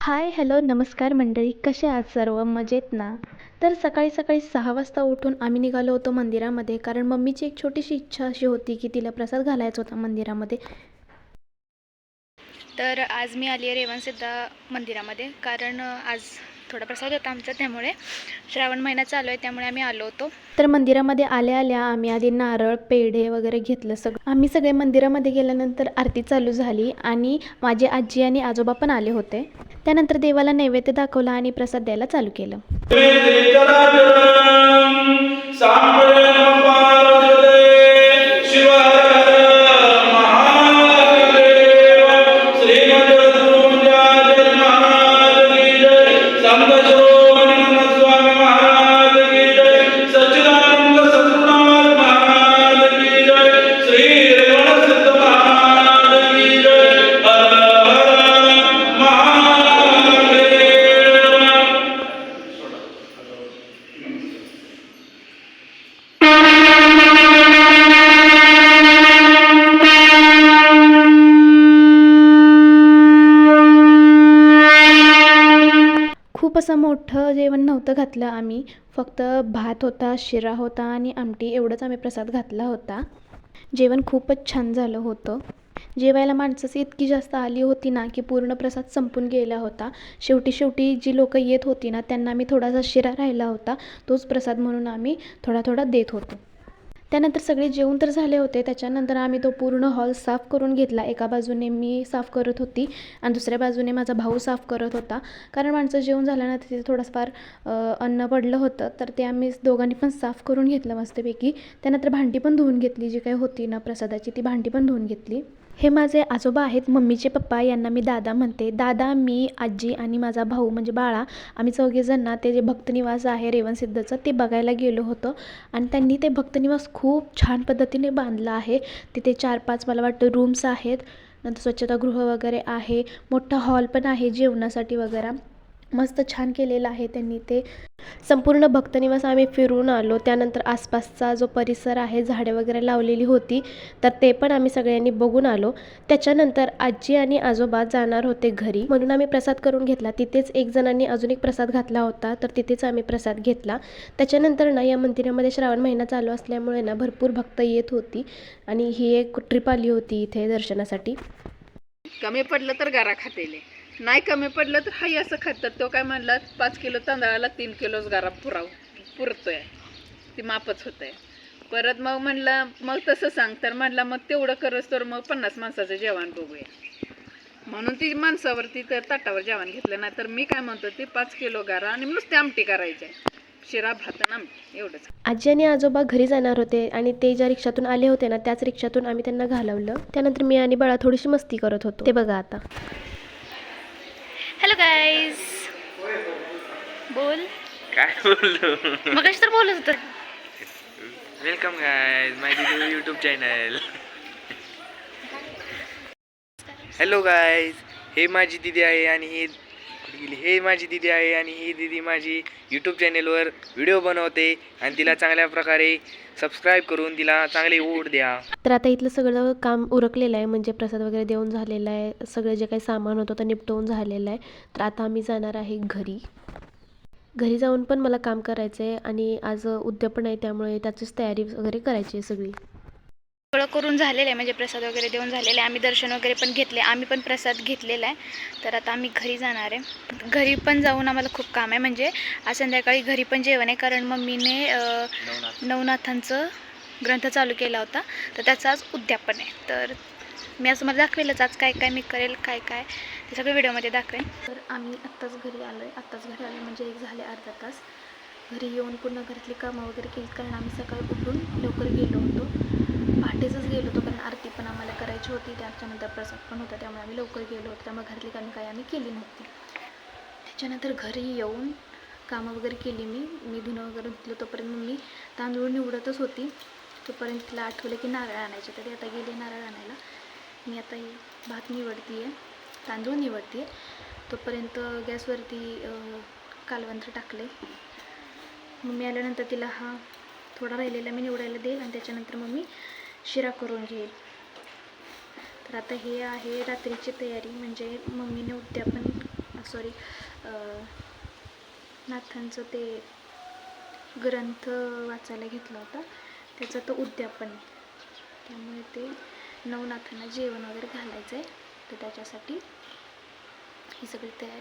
Hi hello नमस्कार मंडळी. कसे आहात सर्व? मजेत ना? तर सकाळी सकाळी सहा वाजता उठून आम्ही निघालो होतो मंदिरामध्ये कारण मम्मीची एक छोटीशी इच्छा अशी होती की तिला प्रसाद घालायचा होता मंदिरामध्ये. तर आज मी आली आहे रेवणसिद्धा मंदिरामध्ये कारण आज थोडा प्रसाद होता आमचा त्यामुळे. श्रावण महिना चालू आहे त्यामुळे आम्ही आलो होतो. तर मंदिरामध्ये आल्या आल्या आम्ही आधी नारळ पेढे वगैरे घेतलं सगळं. आम्ही सगळे मंदिरामध्ये गेल्यानंतर आरती चालू झाली आणि माझी आजी आणि आजोबा पण आले होते. त्यानंतर देवाला नैवेद्य दाखवला आणि प्रसाद द्यायला चालू केलं. खूप असं मोठं जेवण नव्हतं घातलं आम्ही. फक्त भात होता शिरा होता आणि आमटी एवढंच आम्ही प्रसाद घातला होता. जेवण खूपच छान झालं होतं. जेवायला माणसं इतकी जास्त आली होती ना की पूर्ण प्रसाद संपून गेला होता. शेवटी शेवटी जी लोकं येत होती ना त्यांना आम्ही थोडासा शिरा राहिला होता. तोच प्रसाद म्हणून आम्ही थोडा थोडा देत होतो. त्यानंतर सगळे जेवण तर झाले होते. त्याच्यानंतर आम्ही तो पूर्ण हॉल साफ करून घेतला. एका बाजूने मी साफ करत होती आणि दुसऱ्या बाजूने माझा भाऊ साफ करत होता. कारण माणसं जेवण झाल्यानंतर तिथे थोडंफार अन्न पडलं होतं. तर ते आम्ही दोघांनी पण साफ करून घेतलं मस्तपैकी. त्यानंतर भांडी पण धुवून घेतली. जी काही होती ना प्रसादाची ती भांडी पण धुवून घेतली. हे माझे आजोबा आहेत मम्मीचे पप्पा यांना मी दादा म्हणते. दादा मी आजी आणि माझा भाऊ म्हणजे बाळा. आम्ही चौघेजण ना ते जे भक्तनिवास आहे रेवणसिद्धचं ते बघायला गेलो होतो. आणि त्यांनी ते भक्तनिवास खूप छान पद्धतीने बांधलं आहे. तिथे चार पाच मला वाटतं रूम्स आहेत. नंतर स्वच्छतागृह वगैरे आहे. मोठा हॉल पण आहे जेवणासाठी वगैरे. मस्त छान केलेलं आहे त्यांनी ते. संपूर्ण भक्तनिवास आम्ही फिरून आलो. त्यानंतर आसपासचा जो परिसर आहे झाडे वगैरे लावलेली होती तर ते पण आम्ही सगळ्यांनी बघून आलो. त्याच्यानंतर आजी आणि आजोबा जाणार होते घरी. म्हणून आम्ही प्रसाद करून घेतला. तिथेच एक जणांनी अजून एक प्रसाद घातला होता तर तिथेच आम्ही प्रसाद घेतला. त्याच्यानंतर ना या मंदिरामध्ये श्रावण महिना चालू असल्यामुळे ना भरपूर भक्त येत होती आणि ही एक ट्रिप आली होती इथे दर्शनासाठी. कमी पडलं तर गारा खातेले. नाही कमी पडलं तर हाही असं खातात. तो काय म्हणला पाच किलो तांदळाला तीन किलोच गारा पुराव पुरतोय. ती मापच होत आहे परत मग म्हणलं मग तसं सांग. तर म्हणला मग तेवढं करस तर मग पन्नास माणसाचं जेवण बघूया. म्हणून ती माणसावरती तर ताटावर जेवण घेतलं. नाही तर मी काय म्हणतो ते पाच किलो गारा आणि नुसते आमटी करायची. आहे. शिरा भात आणि आमटी एवढंच. आजी आणि आजोबा घरी जाणार होते आणि ते ज्या रिक्षातून आले होते ना त्याच रिक्षातून आम्ही त्यांना घालवलं. त्यानंतर मी आणि बाळा थोडीशी मस्ती करत होतो. ते बघा आता. हॅलो गाईज बोल. काय बोललो? मग तर बोलत होतं. वेलकम गायज माय दिदी यूट्यूब चॅनल हॅलो गायज हे माझी दिदी आहे आणि हे गेली? हे माझी दिदी आहे आणि ही दिदी माझी यूट्यूब चॅनेलवर व्हिडिओ बनवते आणि तिला चांगल्या प्रकारे सबस्क्राईब करून तिला चांगले ओढ द्या. तर आता इथलं सगळं काम उरकलेलं आहे म्हणजे प्रसाद वगैरे देऊन झालेलं आहे सगळं जे काही सामान होतं ते निपटवून झालेलं आहे. तर आता आम्ही जाणार आहे घरी. घरी जाऊन पण मला काम करायचं आहे आणि आज उद्यापन आहे त्यामुळे त्याचीच तयारी वगैरे करायची आहे सगळी. सगळं करून झालेलं आहे म्हणजे प्रसाद वगैरे देऊन झालेलं आहे. आम्ही दर्शन वगैरे पण घेतले आम्ही पण प्रसाद घेतलेला आहे. तर आता आम्ही घरी जाणार आहे. घरी पण जाऊन आम्हाला खूप काम आहे म्हणजे आज संध्याकाळी घरी पण जेवण आहे कारण मम्मीने नवनाथांचं ग्रंथ चालू केला होता. तर त्याचं आज उद्यापन आहे. तर मी असं मला दाखवेलच आज काय काय मी करेल काय काय. ते सगळं व्हिडिओमध्ये दाखवेन. तर आम्ही आत्ताच घरी आलो आहे आत्ताच घरी आलो म्हणजे एक झाले अर्धा तास. घरी येऊन पुन्हा घरातली कामं वगैरे केली कारण आम्ही सकाळी उठून लवकर गेलो होतो. पहाटेचंच गेलो होतो कारण आरती पण आम्हाला करायची होती. त्याच्यानंतर प्रसाद पण होता त्यामुळे आम्ही लवकर गेलो होतो. त्यामुळे घरातली कामं काही आम्ही केली नव्हती. त्याच्यानंतर घरी येऊन कामं वगैरे केली मी. मी धुणं वगैरे धुतलं तोपर्यंत मी तांदूळ निवडतच होती. तोपर्यंत तिला आठवलं की नारळ आणायचे. तर आता गेली नारळ आणायला. मी आता भात निवडते आहे तांदूळ निवडते तोपर्यंत गॅसवरती कालवंत्र टाकले मी आल्यानंतर तिला हा थोडा राहिलेला मी निवडायला देईल आणि त्याच्यानंतर मग मी शिरा करून घेईल. तर आता हे आहे रात्रीची तयारी. म्हणजे मम्मीने उद्यापन सॉरी नाथांचं ते ग्रंथ वाचायला घेतला होता. त्याचं तर उद्यापन त्यामुळे ते नवनाथांना जेवण वगैरे घालायचं आहे तर त्याच्यासाठी ही सगळी तयारी.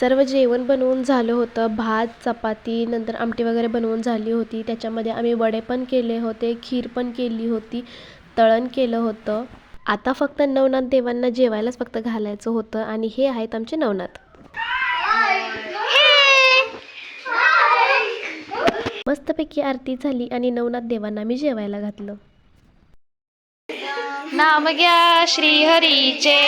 सर्व जेवण बनवून झालं होतं. भात चपाती नंतर आमटी वगैरे बनवून झाली होती. त्याच्यामध्ये आम्ही वडे पण केले होते खीर पण केली होती तळण केलं होतं. आता फक्त नवनाथ देवांना जेवायलाच फक्त घालायचं होतं आणि हे आहेत आमचे नवनाथ. मस्तपैकी आरती झाली आणि नवनाथ देवांना मी जेवायला घातलं. नाम घ्या श्रीहरीचे.